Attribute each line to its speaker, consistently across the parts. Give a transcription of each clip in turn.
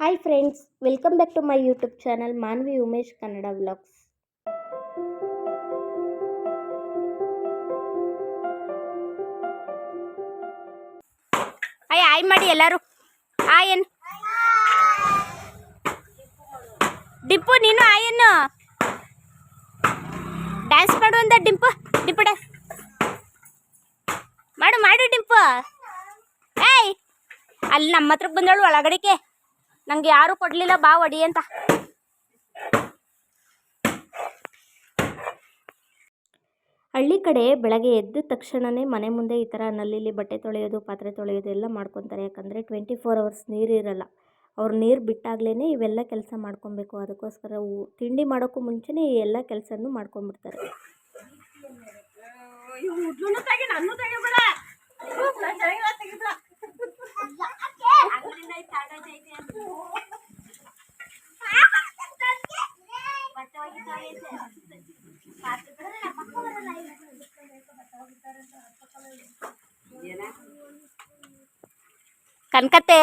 Speaker 1: Hi friends welcome back to my YouTube channel Manvi Umesh Kannada vlogs hi hi ಮಾಡಿ ಎಲ್ಲರೂ ಆಯನ್ ಡಿಂಪು ನೀನು ಆಯನ್ನು dance ಮಾಡು ಅಂದ ಡಿಂಪು ಡಿಂಪು ಡ್ಯಾನ್ಸ್ ಮಾಡು ಮಾಡು ಡಿಂಪು ಏಯ್ ಅಲ್ಲಿ ನಮ್ಮ ಹತ್ರಕ್ಕೆ ಬಂದಳು ಒಳಗಡೆಗೆ ನಂಗೆ ಯಾರು ಕೊಡ್ಲಿಲ್ಲ ಬಾ ಒಡಿ ಅಂತ. ಹಳ್ಳಿ ಕಡೆ ಬೆಳಗ್ಗೆ ಎದ್ದ ತಕ್ಷಣವೇ ಮನೆ ಮುಂದೆ ಈ ಥರ ನಲ್ಲಿಲಿ ಬಟ್ಟೆ ತೊಳೆಯೋದು ಪಾತ್ರೆ ತೊಳೆಯೋದು ಎಲ್ಲ ಮಾಡ್ಕೊತಾರೆ. ಯಾಕಂದರೆ ಟ್ವೆಂಟಿ ಫೋರ್ ಅವರ್ಸ್ ನೀರು ಇರಲ್ಲ. ಅವ್ರು ನೀರು ಬಿಟ್ಟಾಗಲೇ ಇವೆಲ್ಲ ಕೆಲಸ ಮಾಡ್ಕೊಬೇಕು. ಅದಕ್ಕೋಸ್ಕರ ತಿಂಡಿ ಮಾಡೋಕ್ಕೂ ಮುಂಚೆನೇ ಈ ಎಲ್ಲ ಕೆಲಸನೂ ಮಾಡ್ಕೊಂಬಿಡ್ತಾರೆ ಕನ್ಕತ್ತೆ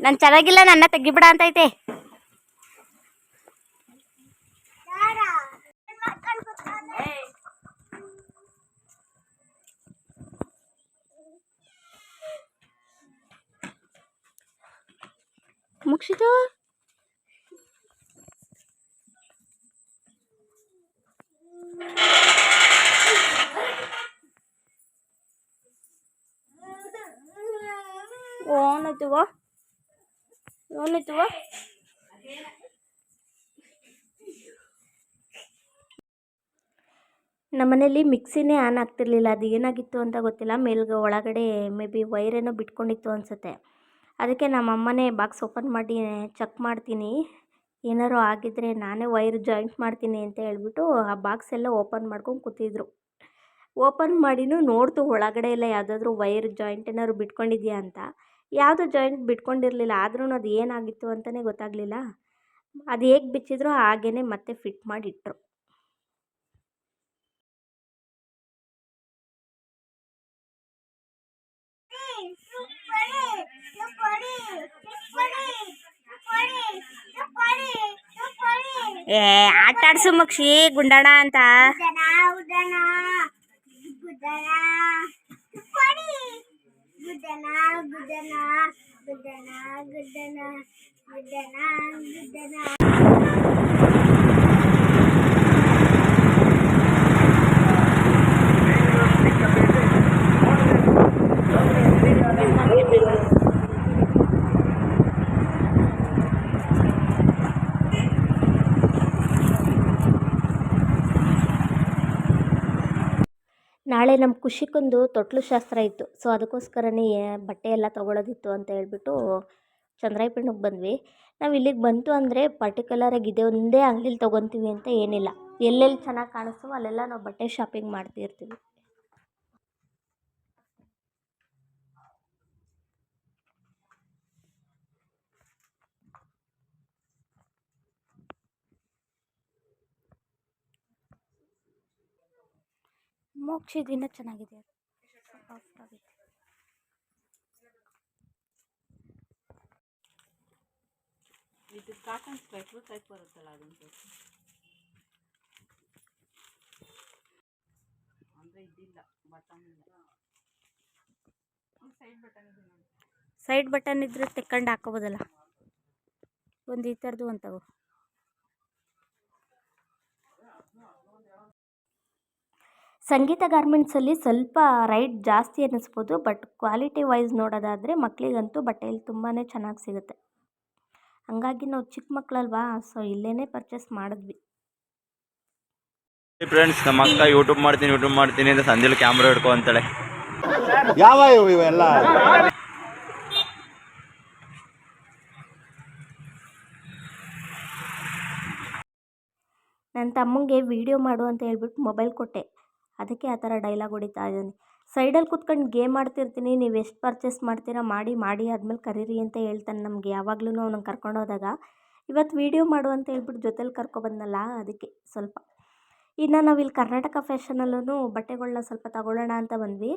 Speaker 1: ನಾನು ಚೆನ್ನಾಗಿಲ್ಲ ನನ್ನ ತೆಗಿಬಿಡ ಅಂತೈತೆ ಮುಗಿಸಿತು ಓನಾಯ್ತವ ಓನಾಯ್ತವ ನಮ್ಮನೇಲಿ ಮಿಕ್ಸಿನೇ ಆನ್ ಆಗ್ತಿರ್ಲಿಲ್ಲ. ಅದು ಏನಾಗಿತ್ತು ಅಂತ ಗೊತ್ತಿಲ್ಲ. ಮೇಲ್ಗೆ ಒಳಗಡೆ ಮೇ ಬಿ ವೈರೇನೋ ಬಿಟ್ಕೊಂಡಿತ್ತು ಅನಿಸುತ್ತೆ. ಅದಕ್ಕೆ ನಮ್ಮ ಅಮ್ಮನೇ ಬಾಕ್ಸ್ ಓಪನ್ ಮಾಡಿ ಚೆಕ್ ಮಾಡ್ತೀನಿ. ಏನಾದ್ರು ಆಗಿದ್ದರೆ ನಾನೇ ವೈರ್ ಜಾಯಿಂಟ್ ಮಾಡ್ತೀನಿ ಅಂತ ಹೇಳ್ಬಿಟ್ಟು ಆ ಬಾಕ್ಸ್ ಎಲ್ಲ ಓಪನ್ ಮಾಡ್ಕೊಂಡು ಕೂತಿದ್ರು. ಓಪನ್ ಮಾಡಿನೂ ನೋಡ್ತು ಒಳಗಡೆ ಎಲ್ಲ ಯಾವುದಾದ್ರೂ ವೈರ್ ಜಾಯಿಂಟ್ ಏನಾದ್ರು ಬಿಟ್ಕೊಂಡಿದ್ಯಾ ಅಂತ. ಯಾವುದು ಜಾಯಿಂಟ್ ಬಿಟ್ಕೊಂಡಿರಲಿಲ್ಲ ಆದ್ರೂ ಅದು ಏನಾಗಿತ್ತು ಅಂತಲೇ ಗೊತ್ತಾಗಲಿಲ್ಲ. ಅದು ಹೇಗೆ ಬಿಚ್ಚಿದ್ರು ಹಾಗೇ ಮತ್ತೆ ಫಿಟ್ ಮಾಡಿಟ್ರು. ಏ ಆಟ ಆಡ್ಸು ಮಕ್ಷಿ ಗುಂಡಾಣ ಅಂತ. ನಾಳೆ ನಮ್ಮ ಖುಷಿಗೊಂದು ತೊಟ್ಲು ಶಾಸ್ತ್ರ ಇತ್ತು. ಸೊ, ಅದಕ್ಕೋಸ್ಕರನೇ ಬಟ್ಟೆ ಎಲ್ಲ ತೊಗೊಳೋದಿತ್ತು ಅಂತ ಹೇಳ್ಬಿಟ್ಟು ಚಂದ್ರಾಯಪಟ್ಟಣಕ್ಕೆ ಬಂದ್ವಿ. ನಾವು ಇಲ್ಲಿಗೆ ಬಂತು ಅಂದರೆ ಪರ್ಟಿಕ್ಯುಲರಾಗಿ ಇದೆ ಒಂದೇ ಅಂಗಡೀಲಿ ತೊಗೊತೀವಿ ಅಂತ ಏನಿಲ್ಲ. ಎಲ್ಲೆಲ್ಲಿ ಚೆನ್ನಾಗಿ ಕಾಣಿಸ್ತವೋ ಅಲ್ಲೆಲ್ಲ ನಾವು ಬಟ್ಟೆ ಶಾಪಿಂಗ್ ಮಾಡ್ತಿರ್ತೀವಿ. ಮೋಕ್ಷಿ ದಿನ ಚೆನ್ನಾಗಿದೆ. ಸಾಫ್ಟ್ ಆಗಿದೆ
Speaker 2: ಇದು ಕಾಟನ್ ಸ್ವೆಟ್ರ್ ಟೈಪ್ ಬರುತ್ತಲ್ಲ ಅದೊಂದು ಅಂದರೆ ಇದಿಲ್ಲ ಬಟನ್ ಇಲ್ಲ. ಸೈಡ್ ಬಟನ್ ಇದೆ
Speaker 1: ಸೈಡ್ ಬಟನ್ ಇದ್ರೆ ತೆಕ್ಕೊಂಡು ಹಾಕೋಬೋದಲ್ಲ. ಒಂದು ಈ ಥರದ್ದು ಒಂದು ತಗೋ. ಸಂಗೀತ ಗಾರ್ಮೆಂಟ್ಸಲ್ಲಿ ಸ್ವಲ್ಪ ರೈಟ್ ಜಾಸ್ತಿ ಅನ್ನಿಸ್ಬೋದು ಬಟ್ ಕ್ವಾಲಿಟಿ ವೈಸ್ ನೋಡೋದಾದರೆ ಮಕ್ಕಳಿಗಂತೂ ಬಟ್ಟೆಯಲ್ಲಿ ತುಂಬಾ ಚೆನ್ನಾಗಿ ಸಿಗುತ್ತೆ. ಹಂಗಾಗಿ ನಾವು ಚಿಕ್ಕ ಮಕ್ಕಳಲ್ವಾ ಸೊ ಇಲ್ಲೇ ಪರ್ಚೇಸ್ ಮಾಡಿದ್ವಿ.
Speaker 3: ಫ್ರೆಂಡ್ಸ್ ನಮ್ಮ ಅಕ್ಕ ಯೂಟ್ಯೂಬ್ ಮಾಡ್ತೀನಿ ಯೂಟ್ಯೂಬ್ ಮಾಡ್ತೀನಿ ಅಂತ ಸಂಜೆಲಿ ಕ್ಯಾಮ್ರಾ ಹಿಡ್ಕೊ ಅಂತಾಳೆ.
Speaker 4: ಯಾವ ಇವು ಇವೆಲ್ಲ?
Speaker 1: ನನ್ನ ತಮ್ಮಂಗೆ ವಿಡಿಯೋ ಮಾಡು ಅಂತ ಹೇಳ್ಬಿಟ್ಟು ಮೊಬೈಲ್ ಕೊಟ್ಟೆ. ಅದಕ್ಕೆ ಆ ಥರ ಡೈಲಾಗ್ ಹೊಡಿತಾ ಇದ್ದಾನೆ. ಸೈಡಲ್ಲಿ ಕೂತ್ಕೊಂಡು ಗೇಮ್ ಆಡ್ತಿರ್ತೀನಿ, ನೀವು ಎಷ್ಟು ಪರ್ಚೇಸ್ ಮಾಡ್ತೀರಾ ಮಾಡಿ ಮಾಡಿ ಆದಮೇಲೆ ಕರೀರಿ ಅಂತ ಹೇಳ್ತಾನೆ ನಮಗೆ. ಯಾವಾಗ್ಲೂ ಅವ್ನನ್ನ ಕರ್ಕೊಂಡು ಹೋದಾಗ. ಇವತ್ತು ವೀಡಿಯೋ ಮಾಡು ಅಂತ ಹೇಳ್ಬಿಟ್ಟು ಜೊತೇಲಿ ಕರ್ಕೊಬಂದನಲ್ಲ ಅದಕ್ಕೆ ಸ್ವಲ್ಪ. ಇನ್ನು ನಾವು ಇಲ್ಲಿ ಕರ್ನಾಟಕ ಫ್ಯಾಷನಲ್ಲೂ ಬಟ್ಟೆಗಳನ್ನ ಸ್ವಲ್ಪ ತಗೊಳ್ಳೋಣ ಅಂತ ಬಂದ್ವಿ.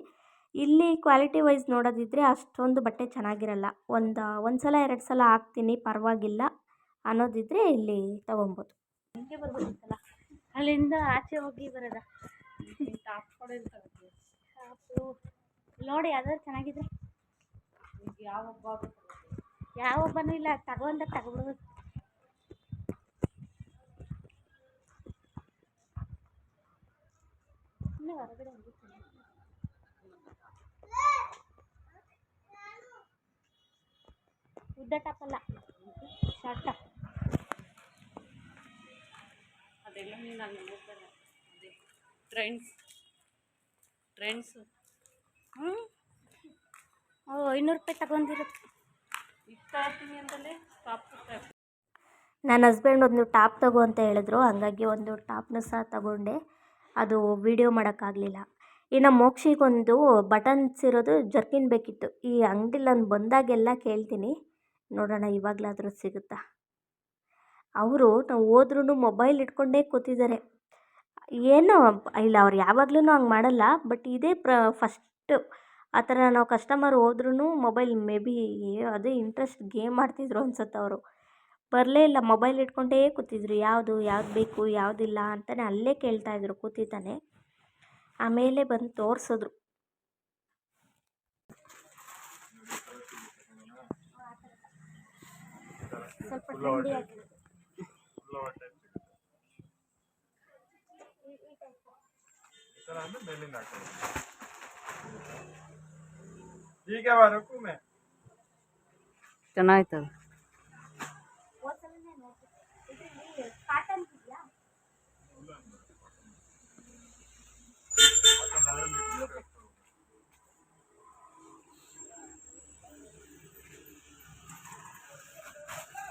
Speaker 1: ಇಲ್ಲಿ ಕ್ವಾಲಿಟಿ ವೈಸ್ ನೋಡೋದಿದ್ರೆ ಅಷ್ಟೊಂದು ಬಟ್ಟೆ ಚೆನ್ನಾಗಿರಲ್ಲ. ಒಂದು ಒಂದು ಸಲ ಎರಡು ಸಲ ಹಾಕ್ತೀನಿ, ಪರವಾಗಿಲ್ಲ ಅನ್ನೋದಿದ್ರೆ ಇಲ್ಲಿ ತೊಗೊಬೋದು. ಅಲ್ಲಿಂದ ಆಚೆ ಹೋಗಿ ಬರೋದ?
Speaker 2: ಟಾಪ್
Speaker 1: ನೋಡಿ ಯಾವ್ದಾದ್ರು ಚೆನ್ನಾಗಿದ್ರೆ
Speaker 2: ಯಾವ ಹಬ್ಬ
Speaker 1: ಯಾವ ಹಬ್ಬನೂ ಇಲ್ಲ ತಗೊಂಡ ತಗೊಬಿಡ್ಬೋದು ಇಲ್ಲೇ ಹೊರಗಡೆ. ಉದ್ದ ಟಾಪ್ ಅಲ್ಲ. ಶಾರ್ಟ್ ಟಾಪ್
Speaker 2: ಅದೆಲ್ಲ ನೀನು ನಾನು ಟ್ರೆಂಡ್ಸ್ ಟ್ರೆಂಡ್ಸ್
Speaker 1: ಹ್ಞೂ ಓ ಐನೂರು ರೂಪಾಯಿ ತಗೊಂಡಿರುತ್ತೆ
Speaker 2: ಇಷ್ಟಾಗ್ತೀನಿ ಅಂತಲೇ ಟಾಪ್
Speaker 1: ನನ್ನ ಹಸ್ಬೆಂಡ್ ಒಂದು ಟಾಪ್ ತಗೋ ಅಂತ ಹೇಳಿದ್ರು. ಹಂಗಾಗಿ ಒಂದು ಟಾಪ್ನ ಸಹ ತಗೊಂಡೆ. ಅದು ವಿಡಿಯೋ ಮಾಡೋಕ್ಕಾಗಲಿಲ್ಲ. ಇನ್ನು ಮೋಕ್ಷಿಗೊಂದು ಬಟನ್ಸ್ ಇರೋದು ಜರ್ಕಿನ್ ಬೇಕಿತ್ತು. ಈ ಅಂಗಡಿಲಿ ನಾನು ಬಂದಾಗೆಲ್ಲ ಕೇಳ್ತೀನಿ. ನೋಡೋಣ ಇವಾಗಲಾದರೂ ಸಿಗುತ್ತಾ? ಅವರು ನಾವು ಹೋದ್ರೂ ಮೊಬೈಲ್ ಇಟ್ಕೊಂಡೇ ಕೂತಿದ್ದಾರೆ. ಏನೋ ಇಲ್ಲ ಅವ್ರು ಯಾವಾಗ್ಲೂ ಹಂಗೆ ಮಾಡಲ್ಲ. ಬಟ್ ಇದೇ ಪ್ರ ಫಸ್ಟ್ ಆ ಥರ ನಾವು ಕಸ್ಟಮರ್ ಹೋದ್ರೂ ಮೊಬೈಲ್ ಮೇ ಬಿ ಅದೇ ಇಂಟ್ರೆಸ್ಟ್ ಗೇಮ್ ಆಡ್ತಿದ್ರು ಅನ್ಸುತ್ತೆ ಅವರು. ಬರಲೇ ಇಲ್ಲ ಮೊಬೈಲ್ ಇಟ್ಕೊಂಡೇ ಕೂತಿದ್ರು. ಯಾವುದು ಯಾವ್ದು ಬೇಕು ಯಾವುದಿಲ್ಲ ಅಂತಲೇ ಅಲ್ಲೇ ಕೇಳ್ತಾಯಿದ್ರು ಕೂತಿದ್ದಾನೆ. ಆಮೇಲೆ ಬಂದು ತೋರಿಸಿದ್ರು. ಸ್ವಲ್ಪ ಟ್ರೆಂಡಿ ಆಗಿದೆ
Speaker 4: ಹೀಗೆ ಬರಕ್ಕೂ ಮೇ
Speaker 2: ಚೆನ್ನಾಯ್ತದ
Speaker 1: ಕಾಟನ್ ಇದೆಯಾ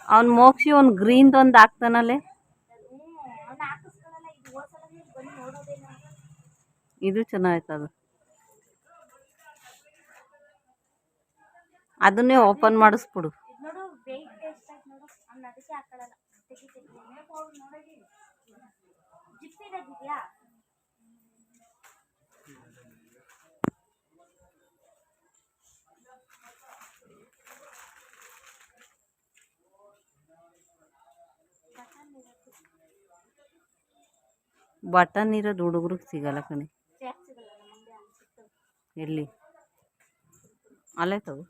Speaker 2: ಅವ್ನು ಮೋಕ್ಷಿ ಒಂದು ಗ್ರೀನ್ದು ಒಂದು ಹಾಕ್ತಾನಲ್ಲೇ
Speaker 1: ಅವ್ನು ಹಾಕಿಸ್ಕೊಳ್ಳಲ್ಲ ಇದು
Speaker 2: ಚೆನ್ನಾಯ್ತದ. ಅದನ್ನೇ ಓಪನ್ ಮಾಡಿಸ್ಬಿಡು. ಬಟನ್ ಇರೋದು ಹುಡುಗ್ರಿಗೆ ಸಿಗಲ್ಲ ಕಣೆ
Speaker 1: ಯಾಕೆ ಸಿಗಲ್ಲ ನಮ್ಮ ಅಂಗಡಿ ಅಲ್ಲಿ ಸಿಗ್ತವೆ
Speaker 2: ಎಲ್ಲಿ ಅಲ್ಲೇ ತಗೋ.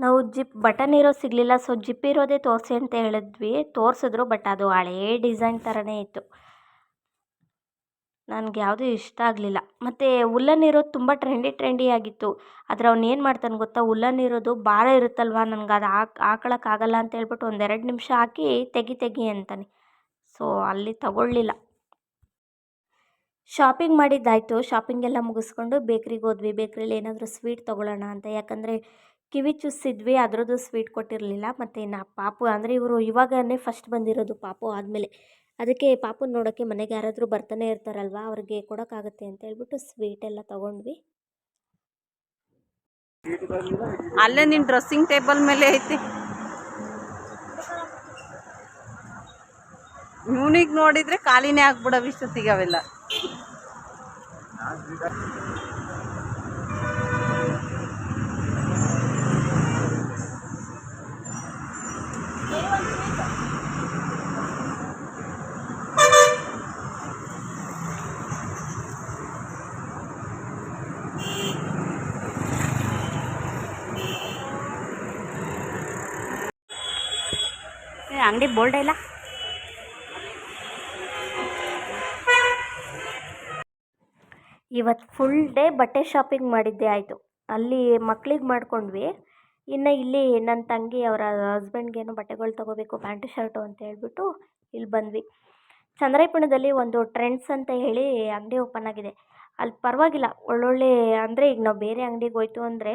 Speaker 1: ನಾವು ಜಿಪ್ ಬಟನ್ ಇರೋ ಸಿಗಲಿಲ್ಲ ಸೊ ಜಿಪ್ ಇರೋದೇ ತೋರಿಸಿ ಅಂತ ಹೇಳಿದ್ವಿ. ತೋರಿಸಿದ್ರು ಬಟ್ ಅದು ಹಳೇ ಡಿಸೈನ್ ಥರನೇ ಇತ್ತು. ನನಗೆ ಯಾವುದೂ ಇಷ್ಟ ಆಗಲಿಲ್ಲ. ಮತ್ತು ಉಲ್ಲನ್ ಇರೋದು ತುಂಬ ಟ್ರೆಂಡಿ ಟ್ರೆಂಡಿ ಆಗಿತ್ತು. ಆದರೆ ಅವ್ನು ಏನು ಮಾಡ್ತಾನೆ ಗೊತ್ತಾ? ಉಲ್ಲನ್ ಇರೋದು ಭಾರ ಇರುತ್ತಲ್ವಾ? ನನ್ಗೆ ಅದು ಹಾಕ್ ಹಾಕೊಳ್ಳೋಕ್ಕಾಗಲ್ಲ ಅಂತ ಹೇಳ್ಬಿಟ್ಟು ಒಂದೆರಡು ನಿಮಿಷ ಹಾಕಿ ತೆಗಿ ತೆಗಿ ಅಂತಾನೆ. ಸೊ ಅಲ್ಲಿ ತಗೊಳ್ಳಿಲ್ಲ. ಶಾಪಿಂಗ್ ಮಾಡಿದ್ದಾಯಿತು. ಶಾಪಿಂಗೆಲ್ಲ ಮುಗಿಸ್ಕೊಂಡು ಬೇಕ್ರಿಗೆ ಹೋದ್ವಿ. ಬೇಕ್ರಿಲಿ ಏನಾದರೂ ಸ್ವೀಟ್ ತೊಗೊಳ್ಳೋಣ ಅಂತ. ಯಾಕಂದರೆ ಕಿವಿ ಚುಸ್ಸಿದ್ವಿ. ಅದರದ್ದು ಸ್ವೀಟ್ ಕೊಟ್ಟಿರಲಿಲ್ಲ. ಮತ್ತು ನಾ ಪಾಪು, ಅಂದರೆ ಇವರು ಇವಾಗನೇ ಫಸ್ಟ್ ಬಂದಿರೋದು ಪಾಪು ಆದಮೇಲೆ. ಅದಕ್ಕೆ ಪಾಪನ ನೋಡೋಕ್ಕೆ ಮನೆಗೆ ಯಾರಾದರೂ ಬರ್ತಾನೆ ಇರ್ತಾರಲ್ವ, ಅವ್ರಿಗೆ ಕೊಡೋಕ್ಕಾಗತ್ತೆ ಅಂತ ಹೇಳ್ಬಿಟ್ಟು ಸ್ವೀಟ್ ಎಲ್ಲ ತೊಗೊಂಡ್ವಿ.
Speaker 2: ಅಲ್ಲೇ ನಿನ್ನ ಡ್ರೆಸ್ಸಿಂಗ್ ಟೇಬಲ್ ಮೇಲೆ ಐತಿ. ಇವನಿಗೆ ನೋಡಿದ್ರೆ ಖಾಲಿನೇ ಆಗ್ಬಿಡೋ ವಿಷ್ಣು ಅವೆಲ್ಲ.
Speaker 1: ಅಂಗಡಿ ಬೋಲ್ಡ ಇಲ್ಲ. ಇವತ್ತು ಫುಲ್ ಡೇ ಬಟ್ಟೆ ಶಾಪಿಂಗ್ ಮಾಡಿದ್ದೆ ಆಯಿತು. ಅಲ್ಲಿ ಮಕ್ಕಳಿಗೆ ಮಾಡ್ಕೊಂಡ್ವಿ. ಇನ್ನು ಇಲ್ಲಿ ನನ್ನ ತಂಗಿ ಅವರ ಹಸ್ಬೆಂಡ್ಗೇನೋ ಬಟ್ಟೆಗಳು ತೊಗೋಬೇಕು, ಪ್ಯಾಂಟು, ಶರ್ಟು ಅಂತ ಹೇಳ್ಬಿಟ್ಟು ಇಲ್ಲಿ ಬಂದ್ವಿ. ಚಂದ್ರಾಯಪುಣದಲ್ಲಿ ಒಂದು ಟ್ರೆಂಡ್ಸ್ ಅಂತ ಹೇಳಿ ಅಂಗಡಿ ಓಪನ್ ಆಗಿದೆ. ಅಲ್ಲಿ ಪರವಾಗಿಲ್ಲ. ಒಳ್ಳೊಳ್ಳೆ ಅಂದರೆ ಈಗ ನಾವು ಬೇರೆ ಅಂಗಡಿಗೆ ಹೋಯ್ತು ಅಂದರೆ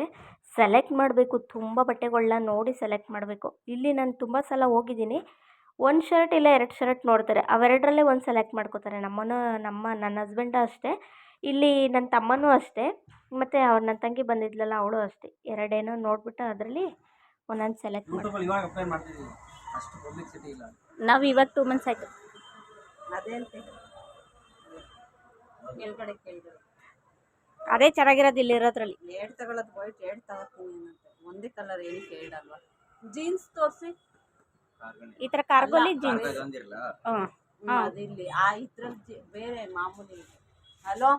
Speaker 1: ಸೆಲೆಕ್ಟ್ ಮಾಡಬೇಕು ತುಂಬ ಬಟ್ಟೆಗಳನ್ನ ನೋಡಿ ಸೆಲೆಕ್ಟ್ ಮಾಡಬೇಕು. ಇಲ್ಲಿ ನಾನು ತುಂಬ ಸಲ ಹೋಗಿದ್ದೀನಿ. ಒಂದು ಶರ್ಟ್ ಇಲ್ಲ ಎರಡು ಶರ್ಟ್ ನೋಡ್ತಾರೆ. ಅವೆರಡರಲ್ಲೇ ಒಂದು ಸೆಲೆಕ್ಟ್ ಮಾಡ್ಕೋತಾರೆ. ನಮ್ಮನ ನಮ್ಮ ನನ್ನ ಹಸ್ಬೆಂಡು ಅಷ್ಟೇ. ಇಲ್ಲಿ ನನ್ನ ತಮ್ಮನೂ ಅಷ್ಟೇ. ಮತ್ತು ಅವ್ರು ನನ್ನ ತಂಗಿ ಬಂದಿದ್ಲಲ್ಲ ಅವಳು ಅಷ್ಟೇ. ಎರಡೇನೋ ನೋಡಿಬಿಟ್ಟು ಅದರಲ್ಲಿ ಒಂದೊಂದು ಸೆಲೆಕ್ಟ್ ಮಾಡಿ
Speaker 5: ಯೂಟ್ಯೂಬಲ್ಲಿ ಇವಾಗ ಅಪ್ಲೈ ಮಾಡ್ತಿದ್ದೀವಿ ಅಷ್ಟು ಪಬ್ಲಿಸಿಟಿ ಇಲ್ಲ.
Speaker 1: ನಾವು ಇವಾಗ ಟೂ ಮಂತ್ಸ್ ಆಯಿತು.
Speaker 2: ಅದೇ
Speaker 1: ಚೆನ್ನಾಗಿರೋದು ಇಲ್ಲಿರೋದ್ರಲ್ಲಿ
Speaker 2: ಎರಡು ತಗೊಳ್ಳೋದು ವೈಟ್ ಎರಡು ತಗೋತೀನಿ ಏನಂತೆ ಒಂದೇ ಕಲರ್ ಏನು ಕೇಳಲ್ವಾ ಜೀನ್ಸ್ ತೋರಿಸಿ.
Speaker 1: ಈ ತರ ಕಾರ್ಗೋಲಿ ಜೀನ್ಸ್ ಹಾಂ
Speaker 2: ಅದಿಲ್ಲಿ. ಆ ಇದ್ರಲ್ಲಿ ಬೇರೆ ಮಾಮೂಲಿ ಹಲೋ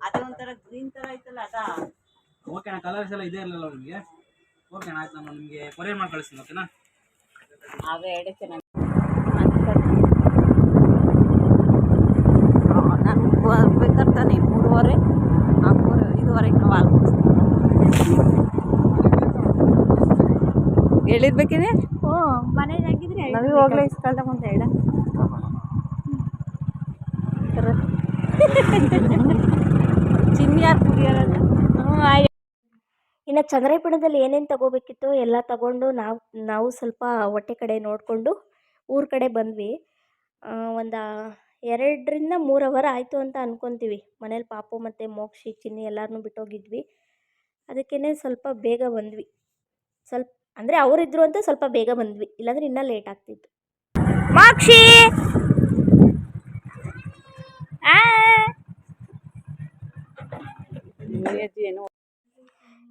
Speaker 2: ಅದೇ ಒಂಥರ ಗ್ರೀನ್ ತರ ಐತಲ್ಲ ಅದಾ?
Speaker 5: ಓಕೆನಾ ಕಲರ್ಸ್ ಎಲ್ಲ ಇದೆ ಇರಲಿಲ್ಲ ನಿಮಗೆ? ಓಕೆನಾ ಆಯ್ತು ನಾನು ನಿಮಗೆ ಕೊರಿಯರ್ ಮಾಡಿ ಕಳಿಸ್ತೀನಿ ಓಕೆನಾ
Speaker 2: ಅವೇ ಎರಡೇ ಚೆನ್ನಾಗಿ ನಾನು. ಬರ್ಬೇಕಾದ್ರೆ ಆ ಮೂರು ಇದುವರೆಗೆ ನಾವು ಆಲ್ಮೋಸ್ಟ್ ಹೇಳಿರ್ಬೇಕಿದೆ
Speaker 1: ಓ ಮನೇಲಿ ಆಗಿದ್ರೆ
Speaker 2: ನಮಗೆ ಹೋಗ್ಲೇ ಇಸ್ಕೊಳ್ದ ಅಂತ ಹೇಳ. ಕುಡಿಯೋರಲ್ಲ.
Speaker 1: ಇನ್ನು ಚಂದ್ರಾಯಪಟ್ಟಣದಲ್ಲಿ ಏನೇನು ತಗೋಬೇಕಿತ್ತು ಎಲ್ಲ ತಗೊಂಡು ನಾವು ನಾವು ಸ್ವಲ್ಪ ಹೊಟ್ಟೆ ಕಡೆ ನೋಡಿಕೊಂಡು ಊರ ಕಡೆ ಬಂದ್ವಿ. ಒಂದು ಎರಡರಿಂದ ಮೂರು ಅವರ್ ಆಯಿತು ಅಂತ ಅನ್ಕೊತೀವಿ. ಮನೇಲಿ ಪಾಪು ಮತ್ತು ಮೋಕ್ಷಿ ಚಿನ್ನಿ ಎಲ್ಲರನ್ನೂ ಬಿಟ್ಟೋಗಿದ್ವಿ. ಅದಕ್ಕೇ ಸ್ವಲ್ಪ ಬೇಗ ಬಂದ್ವಿ. ಸ್ವಲ್ಪ ಅಂದರೆ ಅವರಿದ್ರು ಅಂತ ಸ್ವಲ್ಪ ಬೇಗ ಬಂದ್ವಿ. ಇಲ್ಲಾಂದ್ರೆ ಇನ್ನೂ ಲೇಟ್ ಆಗ್ತಿತ್ತು. ಮೋಕ್ಷಿ!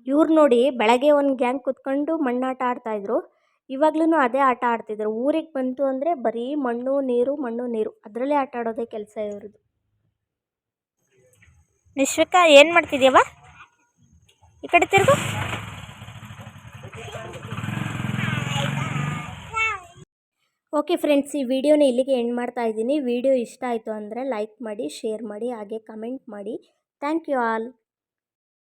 Speaker 1: ಇವ್ರು ನೋಡಿ ಬೆಳಗ್ಗೆ ಒಂದು ಗ್ಯಾಂಗ್ ಕುತ್ಕೊಂಡು ಮಣ್ಣಾಟ ಆಡ್ತಾಯಿದ್ರು ಇವಾಗ್ಲೂ ಅದೇ ಆಟ ಆಡ್ತಿದ್ರು. ಊರಿಗೆ ಬಂತು ಅಂದರೆ ಬರೀ ಮಣ್ಣು, ನೀರು ಮಣ್ಣು, ನೀರು. ಅದರಲ್ಲೇ ಆಟ ಆಡೋದೇ ಕೆಲಸ ಇವ್ರದ್ದು ನಿಶ್ವಿಕ, ಏನು ಮಾಡ್ತಿದ್ಯವ ಈ ಕಡೆ ತಿರುಗು. ಓಕೆ ಫ್ರೆಂಡ್ಸ್, ಈ ವಿಡಿಯೋನ ಇಲ್ಲಿಗೆ ಎಂಡ್ ಮಾಡ್ತಾ ಇದ್ದೀನಿ. ವಿಡಿಯೋ ಇಷ್ಟ ಆಯಿತು ಅಂದರೆ ಲೈಕ್ ಮಾಡಿ, ಶೇರ್ ಮಾಡಿ, ಹಾಗೆ ಕಮೆಂಟ್ ಮಾಡಿ. Thank you all.